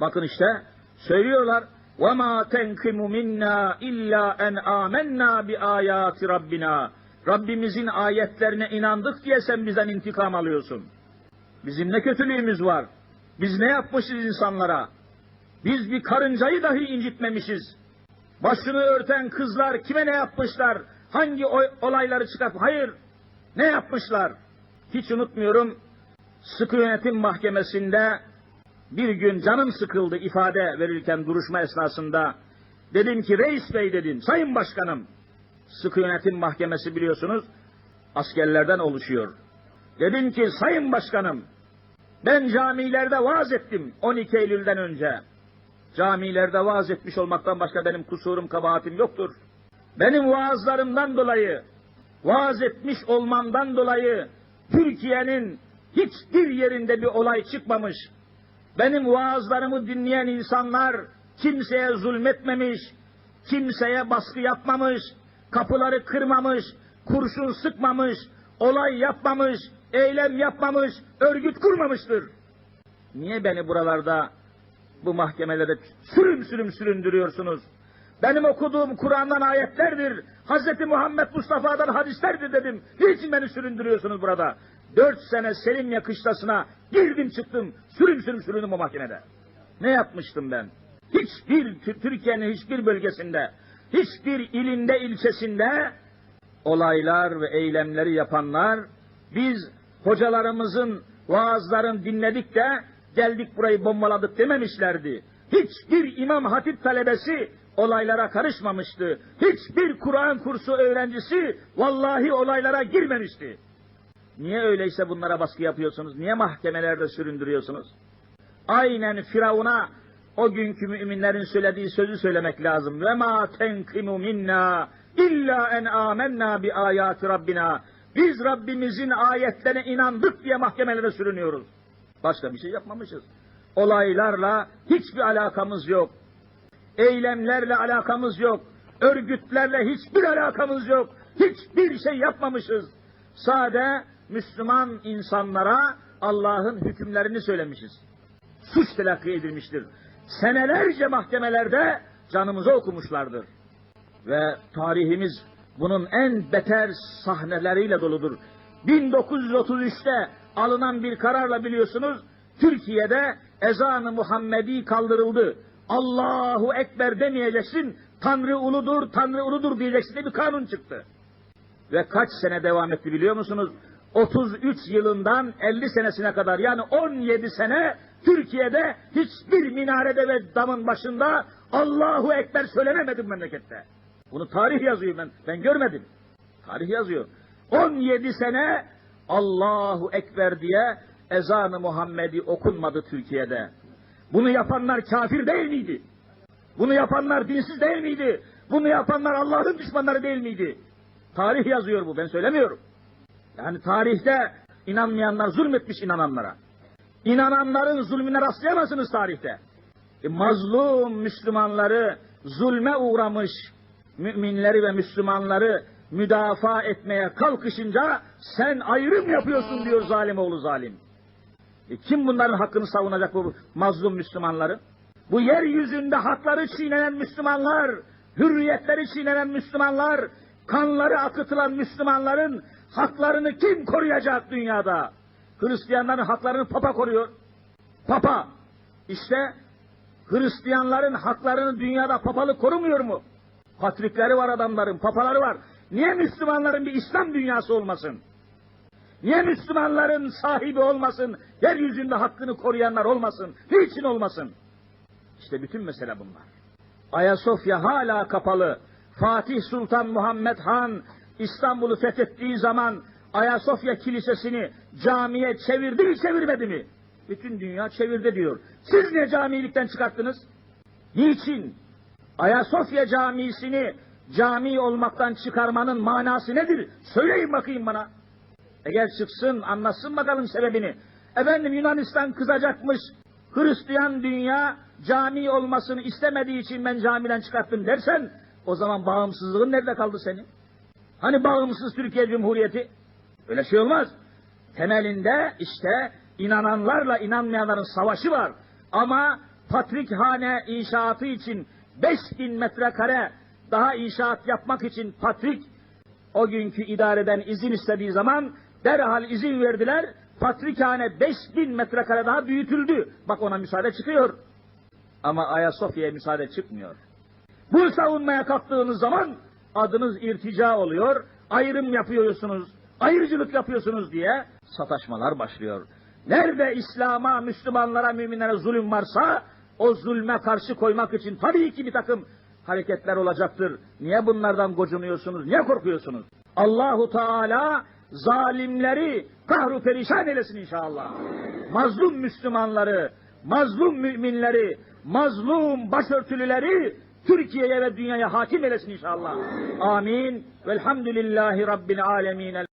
Bakın işte söylüyorlar. وَمَا تَنْكِمُ مِنَّا اِلَّا اَنْ آمَنَّا بِآيَاتِ رَبِّنَا Rabbimizin ayetlerine inandık diye sen bizden intikam alıyorsun. Bizim ne kötülüğümüz var? Biz ne yapmışız insanlara? Biz bir karıncayı dahi incitmemişiz. Başını örten kızlar kime ne yapmışlar? Hangi oy- olayları çıkart? Hayır. Ne yapmışlar? Hiç unutmuyorum. Sıkı yönetim mahkemesinde bir gün canım sıkıldı ifade verirken duruşma esnasında. Dedim ki reis bey dedim, sayın başkanım. Sıkı yönetim mahkemesi biliyorsunuz askerlerden oluşuyor. Dedim ki sayın başkanım ben camilerde vaaz ettim 12 Eylül'den önce. Camilerde vaaz etmiş olmaktan başka benim kusurum kabahatim yoktur. Benim vaazlarımdan dolayı, vaaz etmiş olmamdan dolayı Türkiye'nin hiçbir yerinde bir olay çıkmamış. Benim vaazlarımı dinleyen insanlar kimseye zulmetmemiş, kimseye baskı yapmamış, kapıları kırmamış, kurşun sıkmamış, olay yapmamış, eylem yapmamış, örgüt kurmamıştır. Niye beni buralarda bu mahkemelere sürüm sürüm süründürüyorsunuz? Benim okuduğum Kur'an'dan ayetlerdir. Hz. Muhammed Mustafa'dan hadislerdir dedim. Niçin beni süründürüyorsunuz burada? Dört sene Selimye kışlasına girdim çıktım. Sürüm sürüm süründüm o mahkemede. Ne yapmıştım ben? Hiçbir Türkiye'nin hiçbir bölgesinde, hiçbir ilinde, ilçesinde olaylar ve eylemleri yapanlar biz hocalarımızın vaazlarını dinledik de geldik burayı bombaladık dememişlerdi. Hiçbir imam hatip talebesi olaylara karışmamıştı. Hiçbir Kur'an kursu öğrencisi vallahi olaylara girmemişti. Niye öyleyse bunlara baskı yapıyorsunuz? Niye mahkemelerde süründürüyorsunuz? Aynen Firavun'a o günkü müminlerin söylediği sözü söylemek lazım. Ve ma tenkimu minna illa en amennâ bi ayati rabbina. Biz Rabbimizin ayetlerine inandık diye mahkemelere sürünüyoruz. Başka bir şey yapmamışız. Olaylarla hiçbir alakamız yok. Eylemlerle alakamız yok. Örgütlerle hiçbir alakamız yok. Hiçbir şey yapmamışız. Sade Müslüman insanlara Allah'ın hükümlerini söylemişiz. Suç telakki edilmiştir. Senelerce mahkemelerde canımızı okumuşlardır. Ve tarihimiz bunun en beter sahneleriyle doludur. 1933'te alınan bir kararla biliyorsunuz Türkiye'de ezanı Muhammedi kaldırıldı. Allahu Ekber demeyeceksin, Tanrı uludur, Tanrı uludur diyeceksin diye bir kanun çıktı. Ve kaç sene devam etti biliyor musunuz? 33 yılından 50 senesine kadar yani 17 sene Türkiye'de hiçbir minarede ve damın başında Allahu Ekber söylenemedi bu memlekette. Bunu tarih yazıyor ben, ben görmedim. Tarih yazıyor. 17 sene Allahu Ekber diye ezanı Muhammedi okunmadı Türkiye'de. Bunu yapanlar kafir değil miydi? Bunu yapanlar dinsiz değil miydi? Bunu yapanlar Allah'ın düşmanları değil miydi? Tarih yazıyor bu, ben söylemiyorum. Yani tarihte inanmayanlar zulmetmiş inananlara. İnananların zulmüne rastlayamazsınız tarihte. E, mazlum Müslümanları zulme uğramış müminleri ve Müslümanları müdafaa etmeye kalkışınca sen ayrım yapıyorsun diyor zalim oğlu zalim. E, kim bunların hakkını savunacak bu mazlum Müslümanları? Bu yeryüzünde hakları çiğnenen Müslümanlar, hürriyetleri çiğnenen Müslümanlar, kanları akıtılan Müslümanların haklarını kim koruyacak dünyada? Hristiyanların haklarını Papa koruyor. Papa. İşte Hristiyanların haklarını dünyada papalık korumuyor mu? Patrikleri var adamların, papaları var. Niye Müslümanların bir İslam dünyası olmasın? Niye Müslümanların sahibi olmasın? Yeryüzünde hakkını koruyanlar olmasın? Niçin olmasın? İşte bütün mesele bunlar. Ayasofya hala kapalı. Fatih Sultan Muhammed Han İstanbul'u fethettiği zaman Ayasofya Kilisesi'ni camiye çevirdi mi çevirmedi mi? Bütün dünya çevirdi diyor. Siz ne camilikten çıkarttınız? Niçin? Ayasofya Camisi'ni cami olmaktan çıkarmanın manası nedir? Söyleyin bakayım bana. Eğer çıksın anlatsın bakalım sebebini. Efendim Yunanistan kızacakmış. Hristiyan dünya cami olmasını istemediği için ben camiden çıkarttım dersen o zaman bağımsızlığın nerede kaldı senin? Hani bağımsız Türkiye Cumhuriyeti? Öyle şey olmaz. Temelinde işte inananlarla inanmayanların savaşı var. Ama patrikhane inşaatı için 5000 metrekare daha inşaat yapmak için patrik o günkü idareden izin istediği zaman derhal izin verdiler. Patrikhane 5000 metrekare daha büyütüldü. Bak ona müsaade çıkıyor. Ama Ayasofya'ya müsaade çıkmıyor. Bu savunmaya kalktığınız zaman adınız irtica oluyor, ayrım yapıyorsunuz, ayrıcılık yapıyorsunuz diye sataşmalar başlıyor. Nerede İslam'a, Müslümanlara, müminlere zulüm varsa o zulme karşı koymak için tabii ki bir takım hareketler olacaktır. Niye bunlardan gocunuyorsunuz, niye korkuyorsunuz? Allahu Teala zalimleri kahru perişan eylesin inşallah. Mazlum Müslümanları, mazlum müminleri, mazlum başörtülüleri Türkiye'ye ve dünyaya hakim eylesin inşallah. Amin. Velhamdülillahi Rabbil alemin.